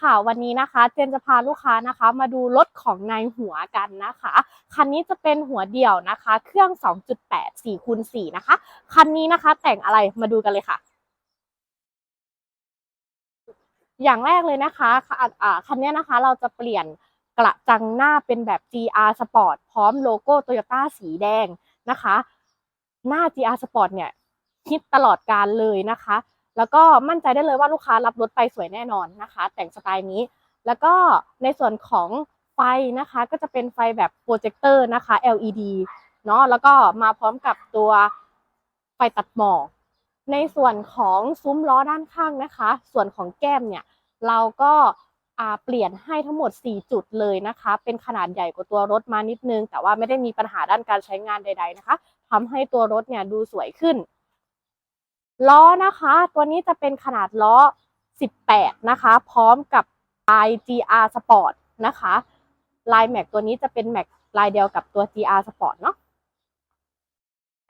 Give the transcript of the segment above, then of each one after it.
ค่ะ วันนี้นะคะเจนจะพาลูกค้านะคะ มาดูรถของนายหัวกันนะคะ คันนี้จะเป็นหัวเดี่ยวนะคะ เครื่อง 2.8 4คูณ4นะคะ คันนี้นะคะแต่งอะไรมาดูกันเลยค่ะอย่างแรกเลยนะคะคันนี้นะคะเราจะเปลี่ยนกระจังหน้าเป็นแบบ GR Sport พร้อมโลโก้ Toyota สีแดงนะคะ หน้า GR Sport เนี่ยฮิตตลอดการเลยนะคะ แล้วก็มั่นใจได้เลยว่าลูกค้ารับรถไปสวยแน่นอนนะคะ แต่งสไตล์นี้ แล้วก็ในส่วนของไฟนะคะก็จะเป็นไฟแบบโปรเจคเตอร์นะคะ LED เนาะแล้วก็มาพร้อมกับตัวไฟตัดหมอกในส่วนของซุ้มล้อด้านข้างนะคะ ส่วนของแก้มเนี่ยเราก็าเปลี่ยนให้ทั้งหมด 4 จุดเลยนะคะ เป็นขนาดใหญ่กว่าตัวรถมานิดนึง แต่ว่าไม่ได้มีปัญหาด้านการใช้งานใด ๆนะคะทำให้ตัวรถเนี่ยดูสวยขึ้น ล้อนะคะ ตัวนี้จะเป็นขนาดล้อ 18 นะคะ พร้อมกับลาย GR Sport นะคะ ลายแม็กตัวนี้จะเป็นแม็กลายเดียวกับตัว GR Sport เนาะ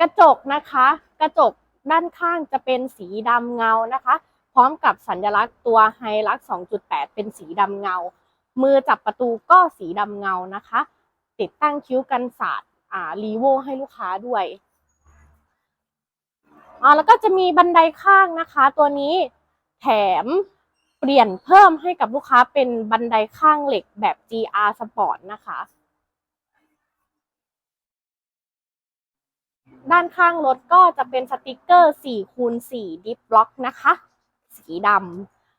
กระจกนะคะ กระจกด้านข้างจะเป็นสีดำเงานะคะ พร้อมกับสัญลักษณ์ตัวไฮลัก2.8 เป็นสีดำเงา มือจับประตูก็สีดำเงานะคะ ติดตั้งคิ้วกันสาดอ่ารีโวให้ลูกค้าด้วย อ่าแล้วก็จะมีบันไดข้างนะคะ ตัวนี้แถมเปลี่ยนเพิ่มให้กับลูกค้าเป็นบันไดข้างเหล็กแบบ GR Sport นะคะ ด้านข้างรถก็จะเป็นสติกเกอร์4คูณ4ดิฟล็อกนะคะ สีด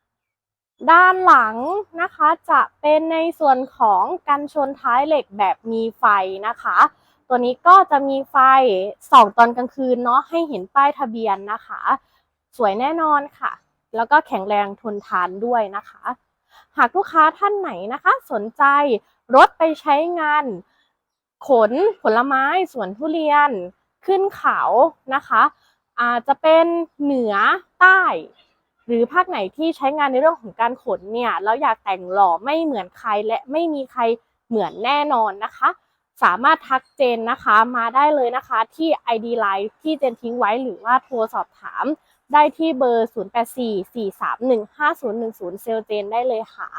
ำด้านหลังนะคะจะเป็นในส่วนของกันชนท้ายเหล็กแบบมีไฟนะคะ ตัวนี้ก็จะมีไฟส่องตอนกลางคืนเนาะให้เห็นป้ายทะเบียนนะคะ สวยแน่นอนค่ะ แล้วก็แข็งแรงทนทานด้วยนะคะ หากลูกค้าท่านไหนนะคะ สนใจรถไปใช้งาน ขนผลไม้สวนทุเรียน ขึ้นเขานะคะอาจจะเป็นเหนือใต้ หรือภาคไหนที่ใช้งานในเรื่องของการขนเนี่ยแล้วอยากแต่งหล่อไม่เหมือนใครและไม่มีใครเหมือนแน่นอนนะคะ สามารถทักเจนนะคะมาได้เลยนะคะที่ ID Line ที่เจนทิ้งไว้หรือว่าโทรสอบถามได้ที่เบอร์ 0844315010 เซลเจนได้เลยค่ะ